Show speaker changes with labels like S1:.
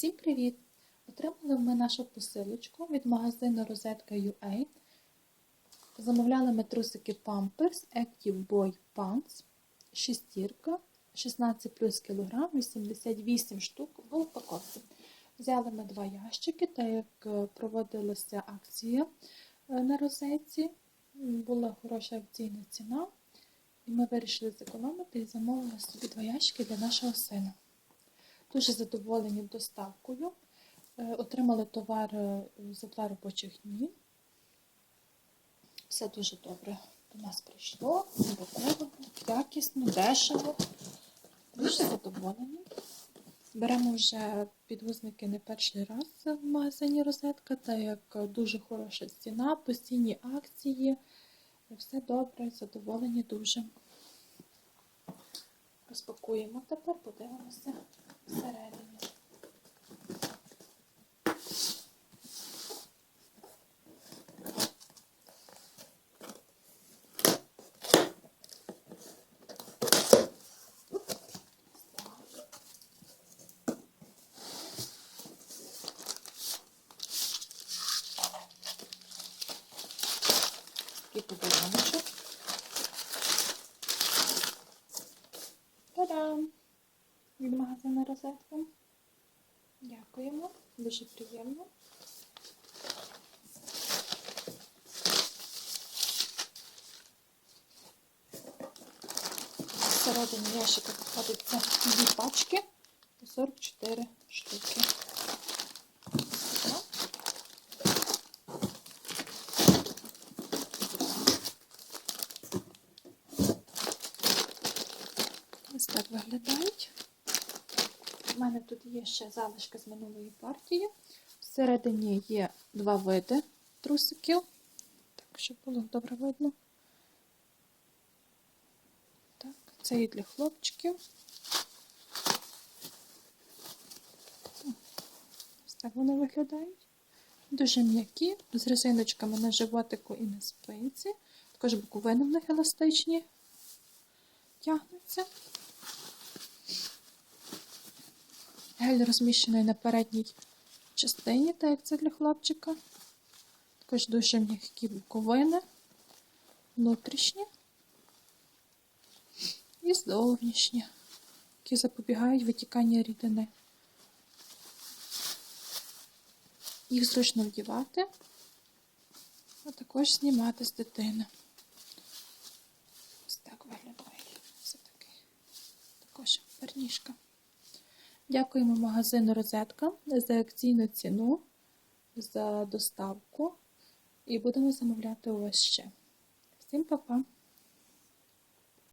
S1: Всім привіт! Отримали ми нашу посилочку від магазину Розетка.ua. Замовляли ми трусики Pampers Active Boy Pants, шестірка, 16 плюс кілограм, 88 штук в упаковці. Взяли ми два ящики, так як е, проводилася акція е, на розетці, була хороша акційна ціна, і ми вирішили зекономити і замовили собі два ящики для нашого сина. Дуже задоволені доставкою. Е, Отримали товар е, за два робочих дні. Все дуже добре до нас прийшло, упаковано, якісно, дешево. Дуже задоволені. Беремо вже підвозники не перший раз в магазині Розетка, так як дуже хороша ціна, постійні акції. Все добре, задоволені дуже. Розпакуємо тепер, подивимося всередині. Такий подаруночок. Та-дам! Від магазину розетка. Дякуємо, дуже приємно. Всередині ящика знаходиться дві пачки по 44 штуки. Так виглядають. У мене тут є ще залишки з минулої партії. Всередині є два види трусиків. Так, щоб було добре видно. Так, це і для хлопчиків. Ось так вони виглядають. Дуже м'які, з резиночками на животику і на спинці. Також боковини в них еластичні тягнуться. Гель розміщений на передній частині, так як це для хлопчика. Також дуже м'які боковини, внутрішні і зовнішні, які запобігають витіканню рідини. Їх зручно вдівати, а також знімати з дитини. Ось так виглядає. Це такий також перніжка. Дякуємо магазину Розетка за акційну ціну, за доставку і будемо замовляти у вас ще. Всім па-па!